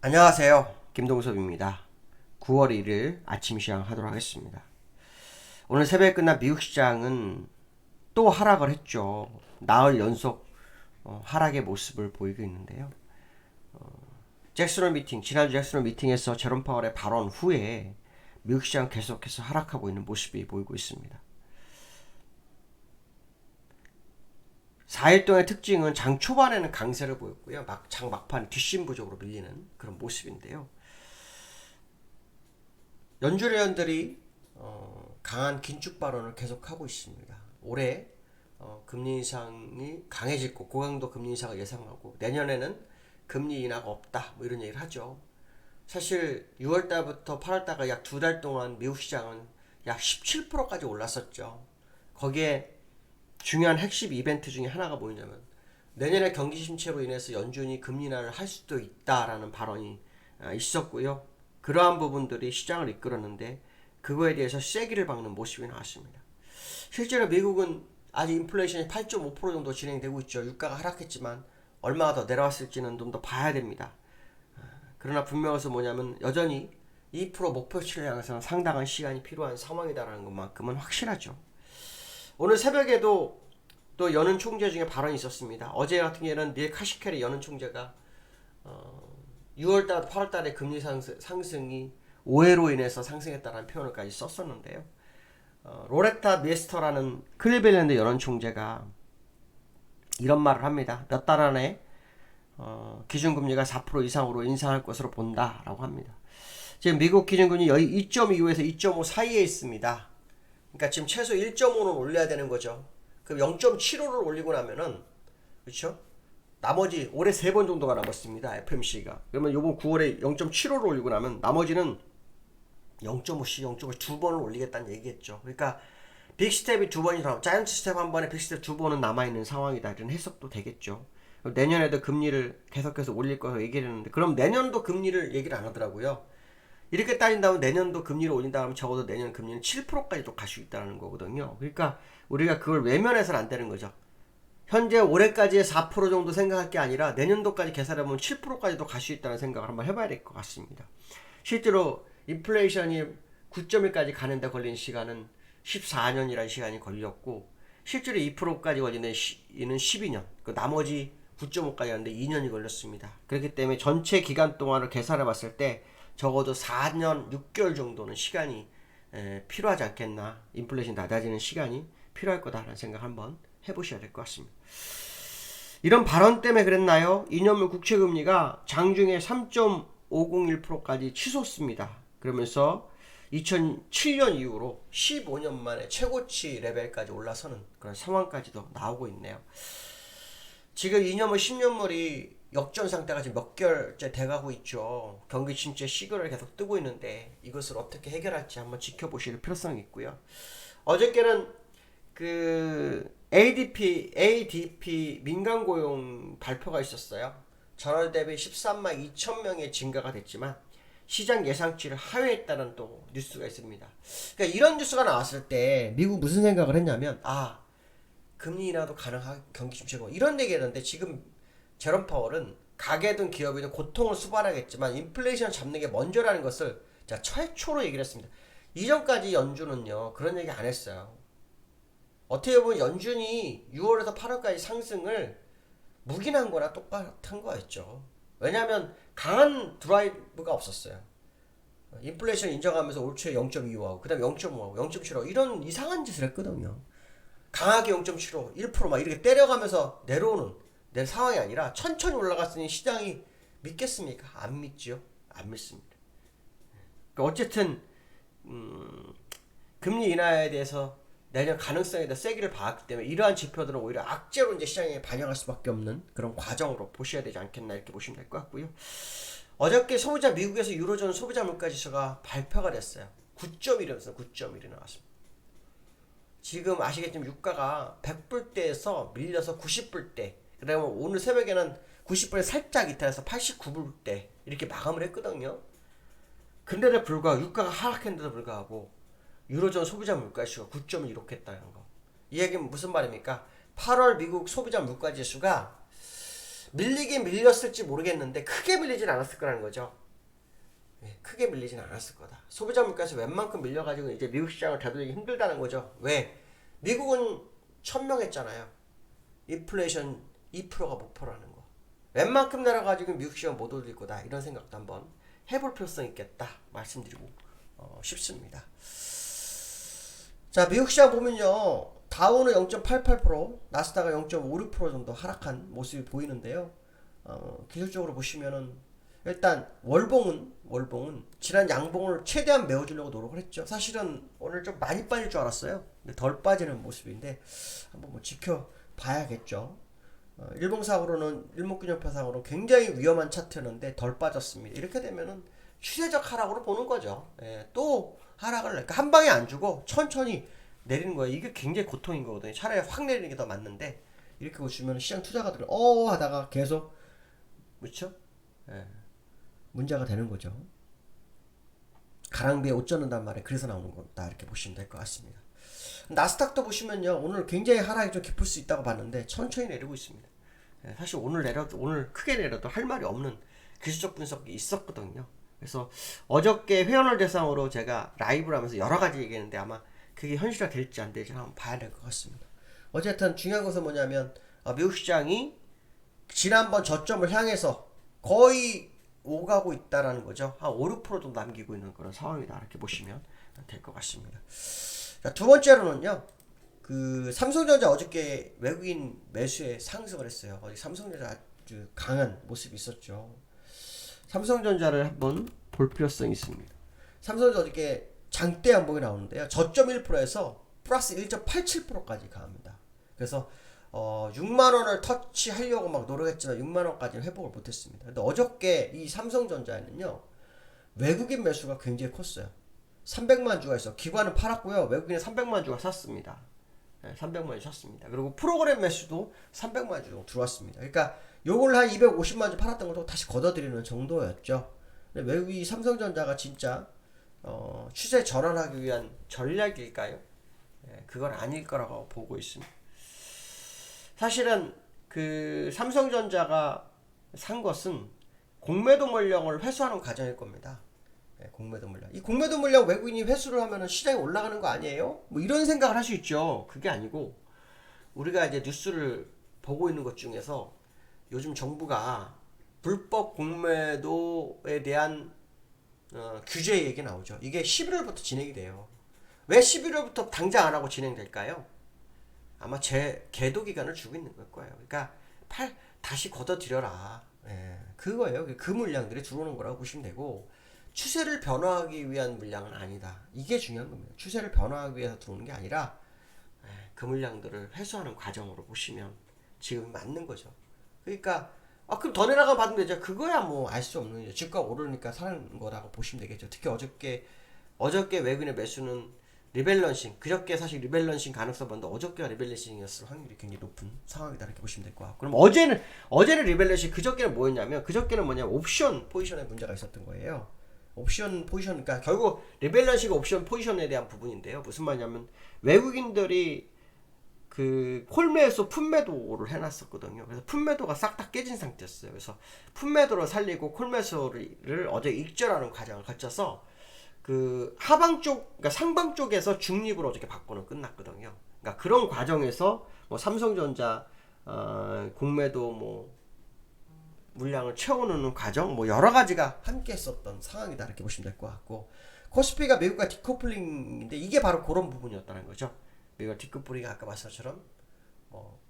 안녕하세요. 김동섭입니다. 9월 1일 아침 시장 하도록 하겠습니다. 오늘 새벽에 끝난 미국 시장은 또 하락을 했죠. 나흘 연속 어, 하락의 모습을 보이고 있는데요. 어, 잭슨홀 미팅, 지난주 잭슨홀 미팅에서 제롬 파월의 발언 후에 미국 시장 계속해서 하락하고 있는 모습이 보이고 있습니다. 4일 동안의 특징은 장 초반에는 강세를 보였고요. 막, 장 막판 뒷심부적으로 밀리는 그런 모습인데요. 연준위원들이 어, 강한 긴축 발언을 계속하고 있습니다. 올해 어, 금리 인상이 강해질 거, 고강도 금리 인상을 예상하고 내년에는 금리 인하가 없다, 뭐 이런 얘기를 하죠. 사실 6월 달부터 8월 달까지 약 두 달 동안 미국 시장은 약 17%까지 올랐었죠. 거기에 중요한 핵심 이벤트 중에 하나가 뭐냐면 내년에 경기 침체로 인해서 연준이 금리 인하를 할 수도 있다라는 발언이 아, 있었고요. 그러한 부분들이 시장을 이끌었는데 그거에 대해서 쐐기를 박는 모습이 나왔습니다. 실제로 미국은 아직 인플레이션이 8.5% 정도 진행되고 있죠. 유가가 하락했지만 얼마나 더 내려왔을지는 좀 더 봐야 됩니다. 아, 그러나 분명해서 뭐냐면 여전히 2% 목표치를 향해서는 상당한 시간이 필요한 상황이다라는 것만큼은 확실하죠. 오늘 새벽에도 또 연은 총재 중에 발언이 있었습니다. 어제 같은 경우에는 닐 카시켈의 연은 총재가 어, 6월달, 8월달에 금리 상승, 상승이 오해로 인해서 상승했다는 표현을까지 썼었는데요. 어, 로레타 미에스터라는 클리벨랜드 연은 총재가 이런 말을 합니다. 몇 달 안에 어, 기준금리가 4% 이상으로 인상할 것으로 본다라고 합니다. 지금 미국 기준금리 여기 2.25에서 2.5 사이에 있습니다. 그러니까 지금 최소 1.5는 올려야 되는 거죠. 그럼 0.75를 올리고 나면은 그렇죠? 나머지 올해 세 번 정도가 남았습니다. FMC가. 그러면 요번 9월에 0.75를 올리고 나면 나머지는 0.5씩 0.5씩 두 번을 올리겠다는 얘기겠죠. 그러니까 빅 스텝이 두 번이 남, 자이언트 스텝 한 번에 빅 스텝 두 번은 남아 있는 상황이다. 이런 해석도 되겠죠. 내년에도 금리를 계속해서 올릴 거라고 얘기를 했는데 그럼 내년도 금리를 얘기를 안 하더라고요. 이렇게 따진다면 내년도 금리를 올린다 하면 적어도 내년 금리는 7%까지도 갈수 있다는 거거든요. 그러니까 우리가 그걸 외면해서는 안 되는 거죠. 현재 올해까지의 4% 정도 생각할 게 아니라 내년도까지 계산해보면 7%까지도 갈 수 있다는 생각을 한번 해봐야 될 것 같습니다. 실제로 인플레이션이 9.1까지 가는데 걸린 시간은 14년이라는 시간이 걸렸고 실제로 2%까지 걸리는 시는 12년. 그 나머지 9.5까지 가는데 2년이 걸렸습니다. 그렇기 때문에 전체 기간 동안을 계산해 봤을 때 적어도 4년 6개월 정도는 시간이 에, 필요하지 않겠나. 인플레이션 낮아지는 시간이 필요할 거다라는 생각 한번 해보셔야 될 것 같습니다. 이런 발언 때문에 그랬나요? 2년물 국채금리가 장중에 3.501%까지 치솟습니다. 그러면서 2007년 이후로 15년 만에 최고치 레벨까지 올라서는 그런 상황까지도 나오고 있네요. 지금 2년물, 10년물이 역전 상태가 지금 몇 개월째 돼가고 있죠. 경기 침체 시그널이 계속 뜨고 있는데 이것을 어떻게 해결할지 한번 지켜보실 필요성이 있고요. 어저께는 그 ADP, ADP 민간 고용 발표가 있었어요. 전월 대비 13만 2천 명의 증가가 됐지만 시장 예상치를 하회했다는 또 뉴스가 있습니다. 그러니까 이런 뉴스가 나왔을 때 미국 무슨 생각을 했냐면 아 금리 인하도 가능한 경기 침체고 이런 얘기했는데 지금 제롬 파월은 가게든 기업이든 고통을 수반하겠지만 인플레이션 잡는 게 먼저라는 것을 자 최초로 얘기를 했습니다. 이전까지 연준은요 그런 얘기 안 했어요. 어떻게 보면 연준이 6월에서 8월까지 상승을 묵인한 거나 똑같은 거였죠. 왜냐하면 강한 드라이브가 없었어요. 인플레이션 인정하면서 올 초에 0.25하고 그다음에 0.5하고 0.75 이런 이상한 짓을 했거든요. 강하게 0.75, 1%막 이렇게 때려가면서 내려오는 내 상황이 아니라 천천히 올라갔으니 시장이 믿겠습니까? 안 믿죠. 안 믿습니다. 그러니까 어쨌든 음, 금리 인하에 대해서 내년 가능성에 대해 세기를 봐왔기 때문에 이러한 지표들은 오히려 악재로 이제 시장에 반영할 수밖에 없는 그런 과정으로 보셔야 되지 않겠나 이렇게 보시면 될 것 같고요. 어저께 소비자 미국에서 유로존 소비자 물가 지수가 발표가 됐어요. 9.1이면서 9.1이 나왔습니다. 지금 아시겠지만 유가가 100불대에서 밀려서 90불대. 그다음에 오늘 새벽에는 90불에 살짝 이탈해서 89불대 이렇게 마감을 했거든요. 근데도 불구하고 유가가 하락했는데도 불구하고 유로존 소비자 물가 지수가 9.1 이렇게 했다는 거. 이 얘기는 무슨 말입니까? 8월 미국 소비자 물가 지수가 밀리긴 밀렸을지 모르겠는데 크게 밀리진 않았을 거라는 거죠. 예, 크게 밀리진 않았을 거다. 소비자 물가에서 웬만큼 밀려가지고 이제 미국 시장을 되돌리기 힘들다는 거죠. 왜? 미국은 천명했잖아요. 인플레이션 2%가 목표라는 거. 웬만큼 내려가지고 미국 시장 못 올릴 거다. 이런 생각도 한번 해볼 필요성 있겠다. 말씀드리고 어, 싶습니다. 자, 미국 시장 보면요. 다우는 0.88%, 나스닥은 0.56% 정도 하락한 모습이 보이는데요. 어, 기술적으로 보시면은 일단 월봉은 월봉은 지난 양봉을 최대한 메워주려고 노력을 했죠. 사실은 오늘 좀 많이 빠질 줄 알았어요. 근데 덜 빠지는 모습인데 한번 뭐 지켜봐야겠죠. 어, 일봉상으로는 일목균형표상으로 굉장히 위험한 차트였는데 덜 빠졌습니다. 이렇게 되면은 추세적 하락으로 보는 거죠. 예, 또 하락을 그러니까 한 방에 안 주고 천천히 내리는 거예요. 이게 굉장히 고통인 거거든요. 차라리 확 내리는 게 더 맞는데 이렇게 보시면 시장 투자가들은 어 하다가 계속 그렇죠? 예. 문제가 되는 거죠. 가랑비에 옷 젖는단 말이에요. 그래서 나오는 거다 이렇게 보시면 될 것 같습니다. 나스닥도 보시면요 오늘 굉장히 하락이 좀 깊을 수 있다고 봤는데 천천히 내리고 있습니다. 예, 사실 오늘 내려도 오늘 크게 내려도 할 말이 없는 기술적 분석이 있었거든요. 그래서 어저께 회원을 대상으로 제가 라이브를 하면서 여러 가지 얘기했는데 아마 그게 현실화 될지 안 될지 한번 봐야 될 것 같습니다. 어쨌든 중요한 것은 뭐냐면 어, 미국 시장이 지난번 저점을 향해서 거의 오가고 있다라는 거죠. 한 5, 6% 정도 남기고 있는 그런 상황이다. 이렇게 보시면 될 것 같습니다. 자, 두 번째로는요. 그 삼성전자 어저께 외국인 매수에 상승을 했어요. 어제 삼성전자 아주 강한 모습이 있었죠. 삼성전자를 한번 볼 필요성이 있습니다. 삼성전자 어저께 장대 양봉이 나오는데요. 저점 1%에서 플러스 1.87%까지 강합니다. 그래서 어 6만 원을 터치하려고 막 노력했지만 6만 원까지는 회복을 못했습니다. 근데 어저께 이 삼성전자에는요 외국인 매수가 굉장히 컸어요. 300만 주가 있어. 기관은 팔았고요. 외국인은 300만 주가 샀습니다. 네, 300만 주 샀습니다. 그리고 프로그램 매수도 300만 주 정도 들어왔습니다. 그러니까 요걸 한 250만 주 팔았던 것도 다시 걷어들이는 정도였죠. 근데 외국이 삼성전자가 진짜 어, 추세 전환하기 위한 전략일까요? 예, 그건 아닐 거라고 보고 있습니다. 사실은 그 삼성전자가 산 것은 공매도 물량을 회수하는 과정일 겁니다. 예, 공매도 물량. 이 공매도 물량 외국인이 회수를 하면 시장이 올라가는 거 아니에요? 뭐 이런 생각을 할 수 있죠. 그게 아니고 우리가 이제 뉴스를 보고 있는 것 중에서 요즘 정부가 불법 공매도에 대한 어, 규제 얘기 나오죠. 이게 11월부터 진행이 돼요. 왜 11월부터 당장 안 하고 진행될까요? 아마 제 계도 기간을 주고 있는 걸 거예요. 그러니까 팔 다시 걷어들여라. 예, 그거예요. 그 물량들이 들어오는 거라고 보시면 되고 추세를 변화하기 위한 물량은 아니다. 이게 중요한 겁니다. 추세를 변화하기 위해서 들어오는 게 아니라 예, 그 물량들을 회수하는 과정으로 보시면 지금 맞는 거죠. 그러니까 아 그럼 더 내려가 받으면 되죠. 그거야 뭐 알 수 없는 거죠. 주가 오르니까 사는 거라고 보시면 되겠죠. 특히 어저께 어저께 외국인의 매수는 리밸런싱 그저께 사실 리밸런싱 가능성 봤는데 어저께가 리밸런싱이었을 확률이 굉장히 높은 상황이다 이렇게 보시면 될 것 같고 그럼 어제는 어제는 리밸런싱 그저께는 뭐였냐면 그저께는 뭐냐면 옵션 포지션에 문제가 있었던 거예요. 옵션 포지션 그러니까 결국 리밸런싱 옵션 포지션에 대한 부분인데요. 무슨 말이냐면 외국인들이 그 콜매에서 품매도를 해놨었거든요. 그래서 품매도가 싹 다 깨진 상태였어요. 그래서 품매도를 살리고 콜매수를 어제 익절하는 과정을 거쳐서 그 하방 쪽, 그러니까 상방 쪽에서 중립으로 어저께 바꾸는 끝났거든요. 그러니까 그런 과정에서 뭐 삼성전자 어, 공매도 뭐 물량을 채워놓는 과정, 뭐 여러 가지가 함께 했었던 상황이다 이렇게 보시면 될 것 같고 코스피가 미국과 디커플링인데 이게 바로 그런 부분이었다는 거죠. 미국과 디커플링이 아까 말씀처럼 뭐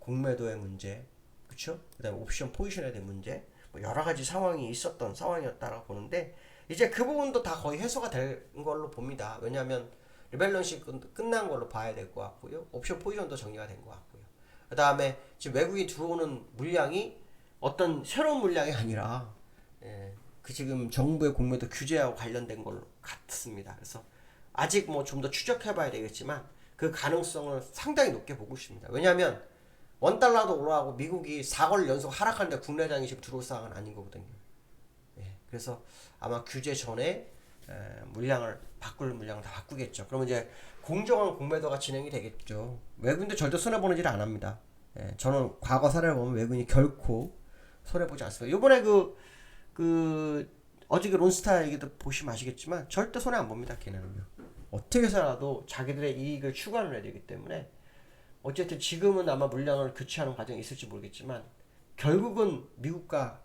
공매도의 문제, 그렇죠? 그다음에 옵션 포지션에 대한 문제, 뭐 여러 가지 상황이 있었던 상황이었다라고 보는데 이제 그 부분도 다 거의 해소가 된 걸로 봅니다. 왜냐하면 리밸런싱 끝- 끝난 걸로 봐야 될 것 같고요. 옵션 포지션도 정리가 된 것 같고요. 그 다음에 지금 외국인 들어오는 물량이 어떤 새로운 물량이 아니라 예, 그 지금 정부의 공매도 규제하고 관련된 걸로 같습니다. 그래서 아직 뭐 좀 더 추적해봐야 되겠지만 그 가능성을 상당히 높게 보고 있습니다. 왜냐하면 원 달러도 올라가고 미국이 4월 연속 하락하는데 국내장이 지금 들어올 상황은 아닌 거거든요. 예, 그래서 아마 규제 전에 에, 물량을 바꿀 물량을 다 바꾸겠죠. 그러면 이제 공정한 공매도가 진행이 되겠죠. 외국인들 절대 손해 보는 일안 합니다. 예, 저는 과거 사례를 보면 외국인이 결코 손해 보지 않습니다. 요번에 그, 그, 어저께 론스타 얘기도 보시면 아시겠지만 절대 손해 안 봅니다. 걔네는요. 어떻게 해서라도 자기들의 이익을 추구하는 애들이기 때문에 어쨌든 지금은 아마 물량을 교체하는 과정이 있을지 모르겠지만 결국은 미국과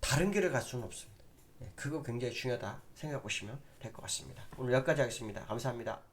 다른 길을 갈 수는 없습니다. 예, 그거 굉장히 중요하다 생각해 보시면 될 것 같습니다. 오늘 여기까지 하겠습니다. 감사합니다.